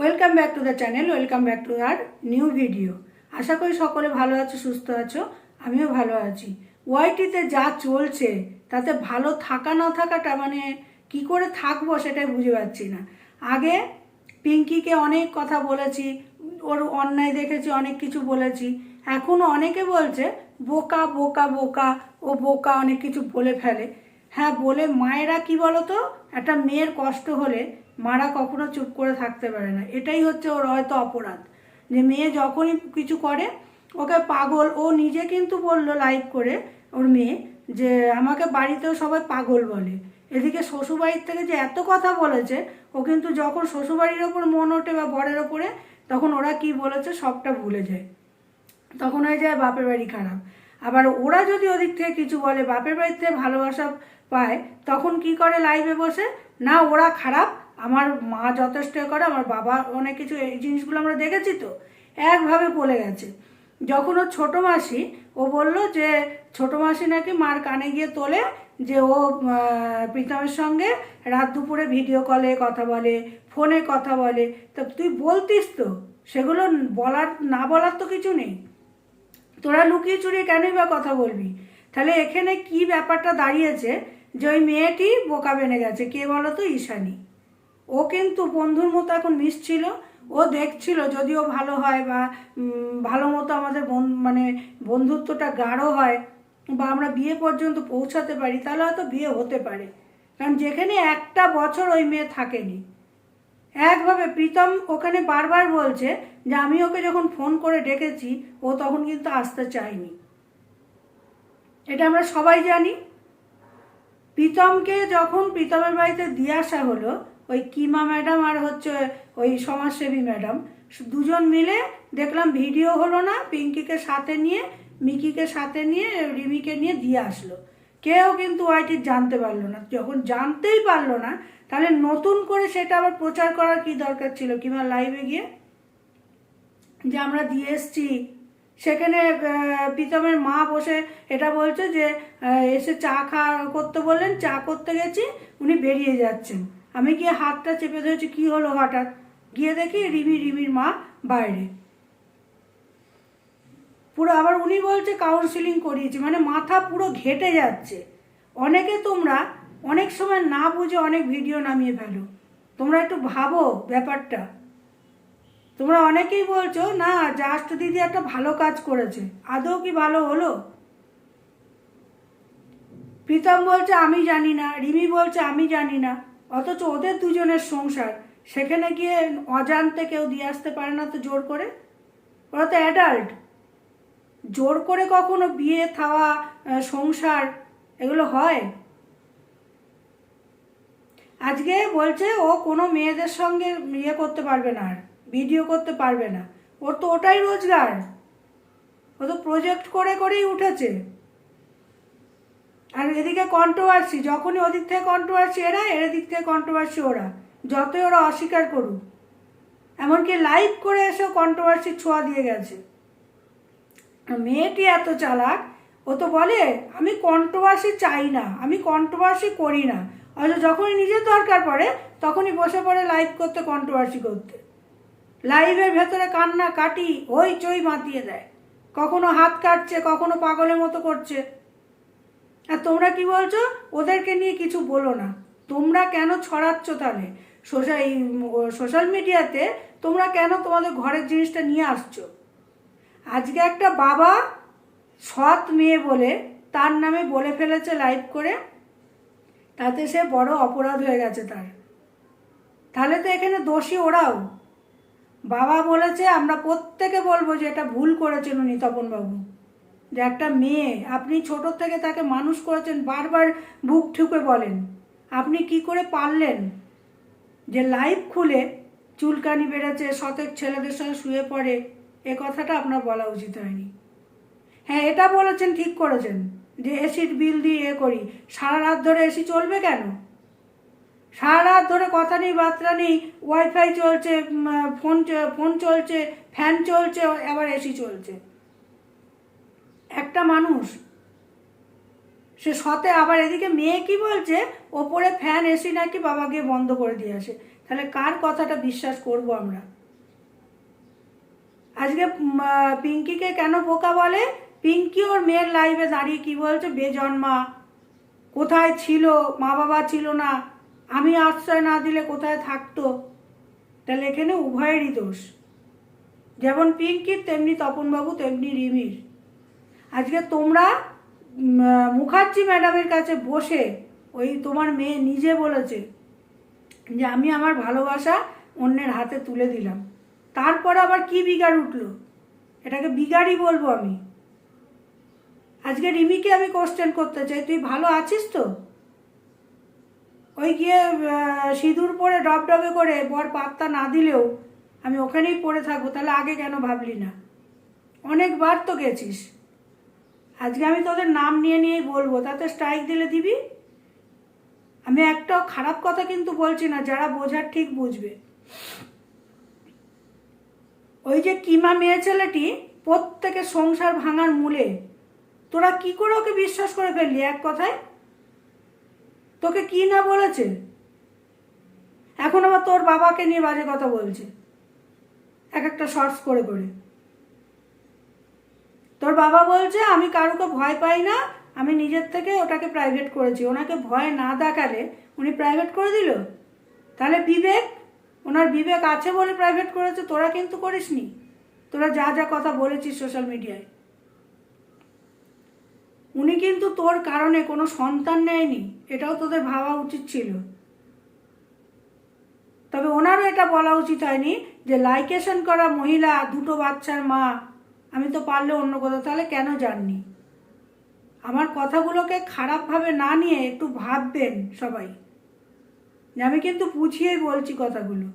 Welcome back to the channel welcome back to our new video আশা করি সকলে ভালো আছো, সুস্থ আছো, আমিও ভালো আছি। ওয়াইটিতে যা চলছে, তাতে ভালো থাকা না থাকাটা মানে কি করে থাকব সেটাই বুঝে পাচ্ছি না। আগে পিঙ্কিকে অনেক কথা বলেছি, ওর অন্যায় দেখেছি, অনেক কিছু বলেছি। এখনও অনেকে বলছে, বোকা বোকা বোকা, ও বোকা অনেক কিছু বলে ফেলে। হ্যাঁ বলে মায়েরা কি বলতো? একটা মেয়ের কষ্ট হলে মারা কখনো চুপ করে থাকতে পারে না। এটাই হচ্ছে ওর হয়তো অপরাধ। যে মেয়ে যখনই কিছু করে, ওকে পাগল, ও নিজে কিন্তু বলল লাইভ করে ওর মেয়ে যে আমাকে বাড়িতেও সবাই পাগল বলে। এদিকে শ্বশুরবাড়ির থেকে যে এত কথা বলেছে, ও কিন্তু যখন শ্বশুরবাড়ির ওপর মন ওঠে বা বরের ওপরে, তখন ওরা কি বলেছে সবটা ভুলে যায়। তখন হয়ে যায় বাপের বাড়ি খারাপ। আবার ওরা যদি ওদিক থেকে কিছু বলে, বাপের থেকে ভালোবাসা পায়, তখন কি করে লাইভে বসে? না, ওরা খারাপ, আমার মা যথেষ্ট করে, আমার বাবা অনেক কিছু, এই জিনিসগুলো আমরা দেখেছি তো, একভাবে বলে গেছে। যখন ও ছোটো মাসি, ও বলল যে, ছোটো মাসি নাকি মার কানে গিয়ে তোলে যে ও প্রীতমের সঙ্গে রাত দুপুরে ভিডিও কলে কথা বলে ফোনে কথা বলে। তা তুই বলতিস তো, সেগুলো বলার, না বলার তো কিছু নেই। তোরা লুকিয়ে চুরিয়ে কেনই বা কথা বলবি? তাহলে এখানে কি ব্যাপারটা দাঁড়িয়েছে যে ওই মেয়েটি বোকা বেনে গেছে? কে বলো তো ঈশানী। ও কিন্তু বন্ধুর মতো এখন মিশছিল। ও দেখছিল যদিও ভালো হয় বা ভালো মতো আমাদের মানে বন্ধুত্বটা গাঢ় হয় বা আমরা বিয়ে পর্যন্ত পৌঁছাতে পারি, তাহলে হয়তো বিয়ে হতে পারে। কারণ যেখানে একটা বছর ওই মেয়ে থাকেনি। একভাবে প্রীতম ওখানে বারবার বলছে যে আমি ওকে যখন ফোন করে ডেকেছি, ও তখন কিন্তু আসতে চায়নি। এটা আমরা সবাই জানি। প্রীতমকে যখন প্রীতমের বাড়িতে দিয়ে আসা হলো, ওই কিমা ম্যাডাম আর হচ্ছে ওই সমাজসেবী ম্যাডাম, দুজন মিলে দেখলাম ভিডিও হলো না, পিঙ্কিকে সাথে নিয়ে, মিকিকে সাথে নিয়ে, রিমিকে নিয়ে দিয়ে আসলো। কেউ কিন্তু ওয়াইটি জানতে পারল না। যখন জানতেই পারল না তাহলে নতুন করে সেটা আবার প্রচার করার কি দরকার ছিল? কিংবা লাইভে গিয়ে? যে আমরা দিয়ে এসছি। সেখানে প্রীতমের মা বসে এটা বলছে যে এসে চা খা, করতে বললেন, চা করতে গেছি, উনি বেরিয়ে যাচ্ছেন। আমি গিয়ে হাতটা চেপে ধরেছি, কি হলো হঠাৎ? গিয়ে দেখি রিমি, রিমির মা বাইরে। পুরো আবার উনি বলছে কাউন্সিলিং করিয়েছি মানে মাথা পুরো ঘেটে যাচ্ছে। অনেকে তোমরা অনেক সময় না বুঝে অনেক ভিডিও নামিয়ে ফেলো। তোমরা একটু ভাবো ব্যাপারটা। তোমরা অনেকেই বলছো, না, জাস্ট দিদি একটা ভালো কাজ করেছে। আদৌ কি ভালো হলো? প্রীতম বলছে, আমি জানি না। রিমি বলছে, আমি জানি না। অথচ ওদের দুজনের সংসার, সেখানে গিয়ে অজান্তে কেউ দিয়ে আসতে পারে না তো জোর করে? ওরা তো অ্যাডাল্ট জোর করে কখনো বিয়ে, থাওয়া সংসার, এগুলো হয়? আজকে বলছে ও কোনো মেয়েদের সঙ্গে ইয়ে করতে পারবে না আর ভিডিও করতে পারবে না। ওর তো ওটাই রোজগার। ও তো প্রজেক্ট করে করেই উঠেছে। আর এদিকে কন্ট্রোভার্সি যখনই ওদিক থেকে কন্ট্রোভার্সি এরা, এর দিক থেকে কন্ট্রোভার্সি ওরা। যতই ওরা অস্বীকার করুক। এমনকি লাইভ করে এসেও কন্ট্রোভার্সির ছোঁয়া দিয়ে গেছে। মেয়েটি এত চালাক, ও তো বলে, আমি কন্ট্রোভার্সি চাই না, আমি কন্ট্রোভার্সি করি না। অথচ যখনই নিজের দরকার পড়ে, তখনই বসে পড়ে লাইভ করতে কন্ট্রোভার্সি করতে। লাইভের ভেতরে কান্না, কাটি, ওই চই মাতিয়ে দেয়। কখনো হাত কাটছে, কখনো পাগলের মতো করছে। আর তোমরা কি বলছো? ওদেরকে নিয়ে কিছু বলো না। তোমরা কেন ছড়াচ্ছ তাহলে? সোশ্যাল সোশ্যাল মিডিয়াতে তোমরা কেন তোমাদের ঘরের জিনিসটা নিয়ে আসছো? আজকে একটা বাবা সৎ মেয়ে বলে তার নামে বলে ফেলেছে লাইভ করে। তাতে সে বড় অপরাধ হয়ে গেছে তার। তাহলে তো এখানে দোষী ওরাও। বাবা বলেছে, আমরা প্রত্যেকে বলব যে এটা ভুল করেছেন উনি তপনবাবু। যে একটা মেয়ে, আপনি ছোট থেকে তাকে মানুষ করেছেন, বারবার বুক ঠুকে বলেন। আপনি কি করে পারলেন? যে লাইভ খুলে চুলকানি বেড়েছে শতেক ছেলেদের সঙ্গে শুয়ে পড়ে, এ কথাটা আপনার বলা উচিত হয়নি। হ্যাঁ এটা বলেছেন, ঠিক করেছেন। যে এসির বিল দিয়ে এ করি। সারা রাত ধরে এসি চলবে কেন? সারা রাত ধরে কথা নেই বার্তা নেই ওয়াইফাই চলছে ফোন ফোন চলছে ফ্যান চলছে, আবার এসি চলছে। একটা মানুষ, সে সতে আবার এদিকে মেয়ে কি বলছে? ওপরে ফ্যান এসি নাকি বাবাকে বন্ধ করে দিয়ে আসে। তাহলে কার কথাটা বিশ্বাস করব আমরা? আজকে পিঙ্কিকে কেন বোকা বলে? পিঙ্কি ওর মেয়ের লাইভে দাঁড়িয়ে কি বলছে? বেজন্মা। কোথায় ছিল? মা বাবা ছিল না। আমি আশ্রয় না দিলে কোথায় থাকতো? তাহলে এখানে উভয়েরই দোষ। যেমন পিঙ্কির, তেমনি তপনবাবু, তেমনি রিমির। আজকে তোমরা মুখার্জি ম্যাডামের কাছে বসে ওই তোমার মেয়ে নিজে বলেছে যে আমি আমার ভালোবাসা অন্যের হাতে তুলে দিলাম। তারপর আবার কি বিগাড় উঠল? এটাকে বিগাড়ই বলব আমি। আজকে রিমিকে আমি কোশ্চেন করতে চাই, তুই ভালো আছিস তো? ওই গিয়ে সিঁদুর পরে ডব ডবে করে বর পাত্তা না দিলেও আমি ওখানেই পড়ে থাকব, তাহলে আগে কেন ভাবলি না? অনেকবার তো গেছিস। আজকে আমি তোদের নাম নিয়ে নিয়েই বলব, তাতে স্ট্রাইক দিলে দিবি? আমি একটা খারাপ কথা কিন্তু বলছি না, যারা বোঝার ঠিক বুঝবে। ওই যে কিমা মেয়ে ছেলেটি প্রত্যেকের সংসার ভাঙার মূলে তোরা কি করে ওকে বিশ্বাস করে ফেললি এক কথায়? তোকে কি না বলেছে? এখন আবার তোর বাবাকে নিয়ে বাজে কথা বলছে। এক একটা শর্টস করে করে তোর বাবা বলছে, আমি কারোকে ভয় পাই না, আমি নিজের থেকে ওটাকে প্রাইভেট করেছি। ওনাকে ভয় না দেখালে উনি প্রাইভেট করে দিল? তাহলে বিবেক, ওনার বিবেক আছে বলে প্রাইভেট করেছে, তোরা কিন্তু করিসনি। তোরা যা যা কথা বলেছিস সোশ্যাল মিডিয়ায় উনি কিন্তু তোর কারণে কোনো সন্তান নেয়নি, এটাও তোদের ভাবা উচিত ছিল। তবে ওনারও এটা বলা উচিত হয়নি যে লাইকেশন করা মহিলা, দুটো বাচ্চার মা, আমি তো পারলে অন্য কোথাও, তাহলে কেন যাননি? আমার কথাগুলোকে খারাপভাবে না নিয়ে একটু ভাববেন সবাই। আমি কিন্তু বুঝিয়েই বলছি কথাগুলো।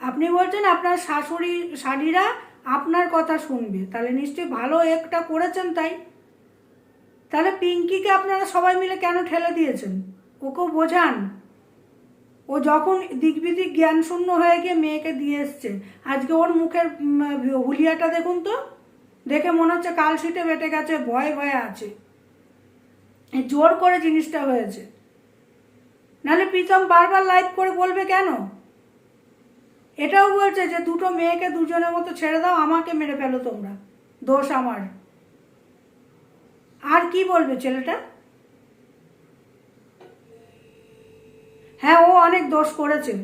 আপনি বলছেন আপনার শাশুড়ি শাড়িরা আপনার কথা শুনবে। তাহলে নিশ্চয়ই ভালো একটা করেছেন তাই। তাহলে পিঙ্কিকে আপনারা সবাই মিলে কেন ঠেলে দিয়েছেন? ওকেও বোঝান। ও যখন দিকবিদিক জ্ঞান শূন্য হয়ে গিয়ে মেয়েকে দিয়ে এসছে, আজকে ওর মুখের হুলিয়াটা দেখুন তো। দেখে মনে হচ্ছে কাল সিটে বেটে গেছে, ভয়ে ভয়ে আছে। জোর করে জিনিসটা হয়েছে। নাহলে প্রীতম বারবার লাইভ করে বলবে কেন? এটাও বলছে যে দুটো মেয়েকে দুজনের মতো ছেড়ে দাও, আমাকে মেরে ফেলো তোমরা। দোষ আমার। আর কি বলবে ছেলেটা? হ্যাঁ ও অনেক দোষ করেছে।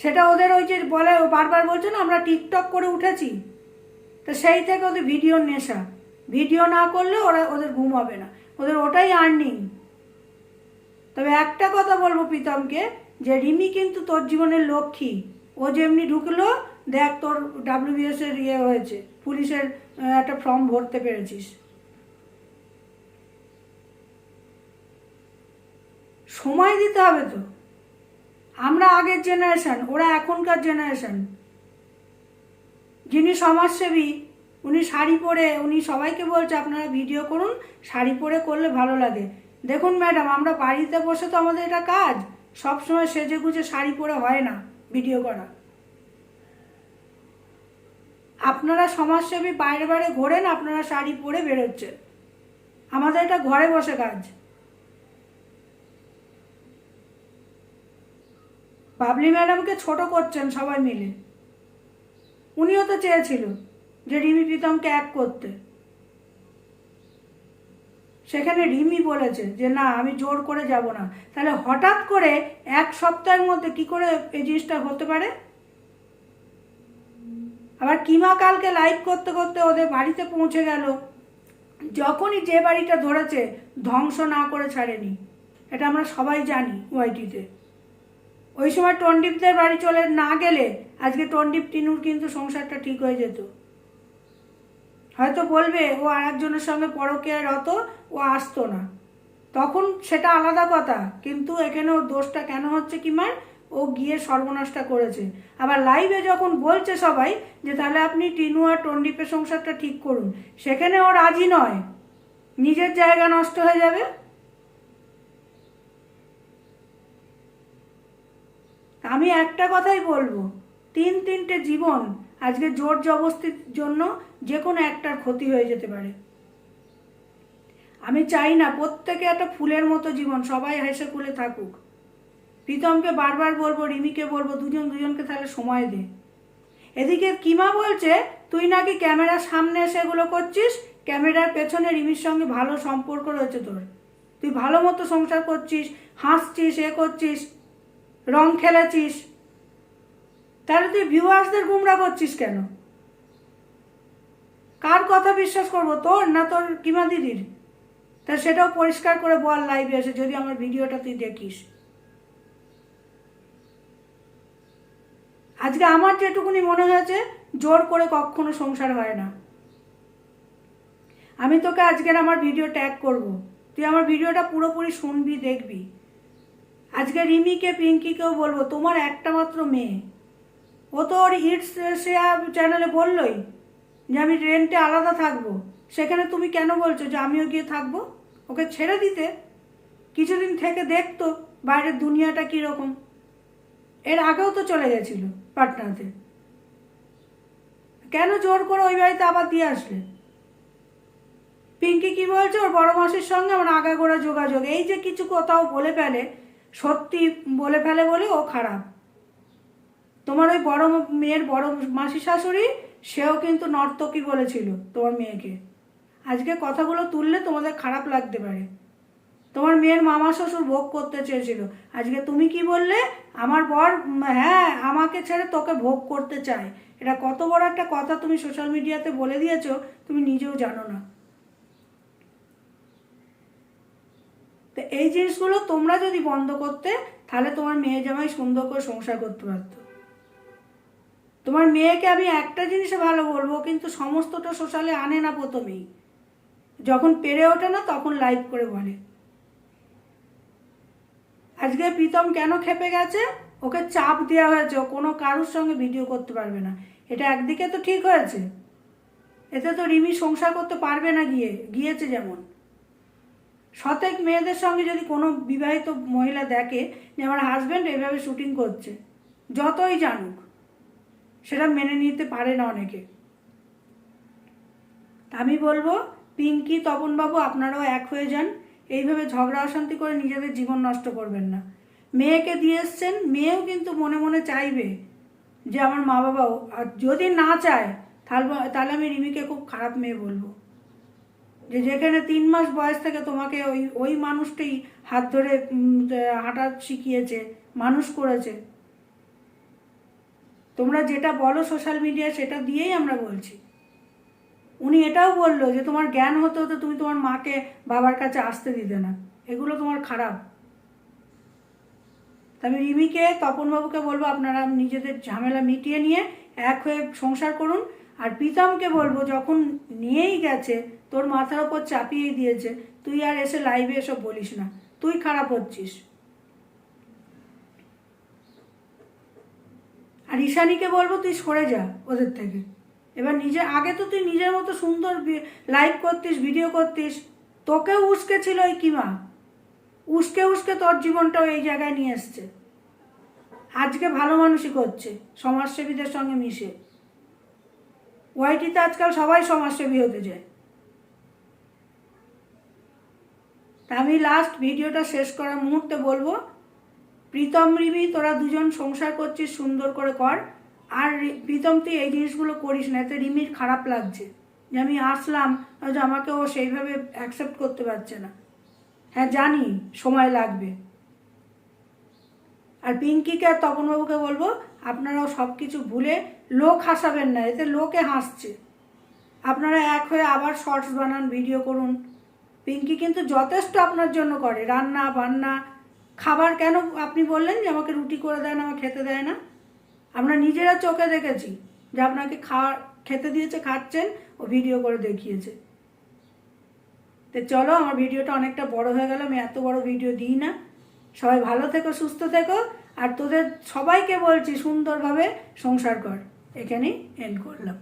সেটা ওদের ওই যে বলে বারবার বলছে না, আমরা টিকটক করে উঠেছি। তো সেই থেকে ওদের ভিডিও নেশা। ভিডিও না করলে ওরা ওদের ঘুম হবে না। ওদের ওটাই আর্নিং। তবে একটা কথা বলব প্রীতমকে, যে রিমি কিন্তু তোর জীবনের লক্ষ্মী। ও যেমনি ঢুকলো, দেখ তোর ডাব্লিউবিএস এর ইয়ে হয়েছে, পুলিশের একটা ফর্ম ভরতে পেরেছিস। সময় দিতে হবে তো। আমরা আগের জেনারেশন ওরা এখনকার জেনারেশন যিনি সমাজসেবী, উনি শাড়ি পরে, উনি সবাইকে বলছে, আপনারা ভিডিও করুন, শাড়ি পরে করলে ভালো লাগে। দেখুন ম্যাডাম, আমরা বাড়িতে বসে তো আমাদের এটা কাজ। সবসময় সেজে গুজে শাড়ি পরে হয় না। ভিডিও করা। আপনারা সমাজসেবী বাইরে বাইরে ঘোরেন, আপনারা শাড়ি পরে বেরোচ্ছেন আমাদের এটা ঘরে বসে কাজ। বাবলি ম্যাডামকে ছোট করছেন সবাই মিলে। উনিও তো চেয়েছিল যে রিমি প্রীতমকে এক করতে। সেখানে রিমি বলেছে যে, না, আমি জোর করে যাব না। তাহলে হঠাৎ করে এক সপ্তাহের মধ্যে কি করে এই জিনিসটা হতে পারে? আবার কিমা কালকে লাইভ করতে করতে ওদের বাড়িতে পৌঁছে গেল। যখনই যে বাড়িটা ধরেছে, ধ্বংস না করে ছাড়েনি। এটা আমরা সবাই জানি ওয়াইটিতে। ওই সময় টন্ডিপদের বাড়ি চলে না গেলে আজকে টন্ডিপ টিনুর কিন্তু সংসারটা ঠিক হয়ে যেত। হয়তো বলবে, ও আর একজনের সঙ্গে পরকে রত, ও আসতো না। তখন সেটা আলাদা কথা, কিন্তু এখানে ওর দোষটা কেন হচ্ছে কি মার? ও গিয়ে সর্বনাশটা করেছে। আবার লাইভে যখন বলছে সবাই যে, তাহলে আপনি টিনু আর টন্ডিপের সংসারটা ঠিক করুন। সেখানে ও রাজি নয়। নিজের জায়গা নষ্ট হয়ে যাবে। আমি একটা কথাই বলব, তিন তিনটে জীবন আজকে জোর জবস্তির জন্য যে কোনো একটার ক্ষতি হয়ে যেতে পারে। আমি চাই না প্রত্যেকে একটা ফুলের মতো জীবন, সবাই হেসে খুলে থাকুক। প্রীতমকে বারবার বলব, রিমিকে বলব, দুজন দুজনকে তাহলে সময় দে। এদিকে কিমা বলছে, তুই নাকি ক্যামেরার সামনে এসে এগুলো করছিস? ক্যামেরার পেছনে রিমির সঙ্গে ভালো সম্পর্ক রয়েছে তোর। তুই ভালো মতো সংসার করছিস, হাসছিস, এ করছিস, রং খেলেছিস তাহলে তুই ভিউয়ার্সদের গুমরা করছিস কেন? কার কথা বিশ্বাস করব? তোর না তোর কিমা দিদির? তা সেটাও পরিষ্কার করে বল লাইভে এসে, যদি আমার ভিডিওটা তুই দেখিস। আজকে আমার যেটুকুনি মনে হয়েছে, জোর করে কখনো সংসার হয় না। আমি তোকে আজকের আমার ভিডিও ট্যাগ করব। তুই আমার ভিডিওটা পুরোপুরি শুনবি, দেখবি। আজকে রিমিকে, পিঙ্কিকেও বলব, তোমার একটা মাত্র মেয়ে। ও তো ওর ইটস শেয়ার চ্যানেলে বললোই যে আমি রেন্টে আলাদা থাকব। সেখানে তুমি কেন বলছো যে আমিও গিয়ে থাকব? ওকে ছেড়ে দিতে। কিছুদিন থেকে দেখতো বাইরের দুনিয়াটা কীরকম। এর আগেও তো চলে গেছিল পাটনাতে। কেন জোর করে ওই বাড়িতে আবার দিয়ে আসলে? পিঙ্কি কি বলছে? ওর বড় মাসির সঙ্গে আমার আগাগোড়া যোগাযোগ। এই যে কিছু কথাও বলে ফেলে, সত্যি বলে ফেলে বলে ও খারাপ। তোমার ওই বড় মেয়ের বড় মাসি শাশুড়ি, সেও কিন্তু নর্তকী বলেছিল তোমার মেয়েকে। আজকে কথাগুলো তুললে তোমাদের খারাপ লাগতে পারে। তোমার মেয়ের মামা শ্বশুর ভোগ করতে চেয়েছিল। আজকে তুমি কি বললে? আমার বর হ্যাঁ আমাকে ছেড়ে তোকে ভোগ করতে চায়। এটা কত বড় একটা কথা তুমি সোশ্যাল মিডিয়াতে বলে দিয়েছ, তুমি নিজেও জানো না। তো এই জিনিসগুলো তোমরা যদি বন্ধ করতে, তাহলে তোমার মেয়ে জামাই সুন্দর করে সংসার করতে পারতো। তোমার মেয়েকে আমি একটা জিনিসে ভালো বলব কিন্তু সমস্তটা সোশ্যালে আনে না প্রথমেই। যখন পেরে ওঠে না, তখন লাইভ করে বলে। আজকে প্রীতম কেন খেপে গেছে? ওকে চাপ দেওয়া হয়েছে, ও কোনো কারোর সঙ্গে ভিডিও করতে পারবে না। এটা একদিকে তো ঠিক হয়েছে। এতে তো রিমি সংসার করতে পারবে না গিয়ে, গিয়েছে যেমন। শতেক মেয়েদের সঙ্গে যদি কোনো বিবাহিত মহিলা দেখে যে আমার হাজব্যান্ড এভাবে শুটিং করছে, যতই জানুক। সেটা মেনে নিতে পারে না অনেকে। আমি বলব, পিঙ্কি, তপনবাবু, আপনারাও এক হয়ে যান। এইভাবে ঝগড়া অশান্তি করে নিজেদের জীবন নষ্ট করবেন না। মেয়েকে দিয়ে এসছেন, মেয়েও কিন্তু মনে মনে চাইবে যে আমার মা বাবাও আর যদি না চায়, তাহলে তাহলে আমি রিমিকে খুব খারাপ মেয়ে বলব। যে যেখানে তিন মাস বয়স থেকে তোমাকে ওই ওই মানুষটাই হাত ধরে হাঁটা শিখিয়েছে, মানুষ করেছে। তোমরা যেটা বলো সোশ্যাল মিডিয়া সেটা দিয়েই আমরা বলছি। উনি এটাও বলল যে, তোমার জ্ঞান হতে হতে তুমি তোমার মাকে বাবার কাছে আসতে দিতে না। এগুলো তোমার খারাপ। আমি রিমিকে, তপনবাবুকে বলব, আপনারা নিজেদের ঝামেলা মিটিয়ে নিয়ে এক হয়ে সংসার করুন। আর প্রীতমকে বলব, যখন নিয়েই গেছে, তোর মাথার ওপর চাপিয়েই দিয়েছে, তুই আর এসে লাইভে এসব বলিস না। তুই খারাপ হচ্ছিস। আর ঈশানীকে বলব তুই সরে যা ওদের থেকে। এবার নিজে, আগে তো তুই নিজের মতো সুন্দর লাইভ করতিস ভিডিও করতিস, তোকেও উস্কে ছিল ওই কিমা। উস্কে উস্কে তোর জীবনটাও এই জায়গায় নিয়ে এসছে। আজকে ভালো মানুষই করছে, সমাজসেবীদের সঙ্গে মিশে। ওয়াইটিতে আজকাল সবাই সমাজসেবী হতে যায় তা আমি লাস্ট ভিডিওটা শেষ করার মুহূর্তে বলব প্রীতম রিমি তোরা দুজন সংসার করছিস, সুন্দর করে কর। আর প্রীতম, তুই এই জিনিসগুলো করিস না, এতে রিমির খারাপ লাগছে। যে আমি আসলাম হয়তো আমাকে ও সেইভাবে অ্যাকসেপ্ট করতে পারছে না। হ্যাঁ জানি, সময় লাগবে। আর পিঙ্কিকে আর তপনবাবুকে বলব, আপনারাও সব কিছু ভুলে লোক হাসাবেন না, এতে লোকে হাসছে। আপনারা এক হয়ে আবার শর্টস বানান ভিডিও করুন। পিঙ্কি কিন্তু যথেষ্ট আপনার জন্য করে, রান্না, বান্না খাবার কেন আপনি বললেন যে আমাকে রুটি করে দেয় না, আমাকে খেতে দেয় না? আমরা নিজেরা চোখে দেখেছি যে আপনাকে খাওয়া, খেতে দিয়েছে, খাচ্ছেন, ও ভিডিও করে দেখিয়েছে। তো চলো, আমার ভিডিওটা অনেকটা বড় হয়ে গেল, আমি এত বড় ভিডিও দিই না। সবাই ভালো থেকো, সুস্থ থেকো, আর তোদের সবাইকে বলছি সুন্দরভাবে সংসার কর। এখানেই এন্ড করলাম।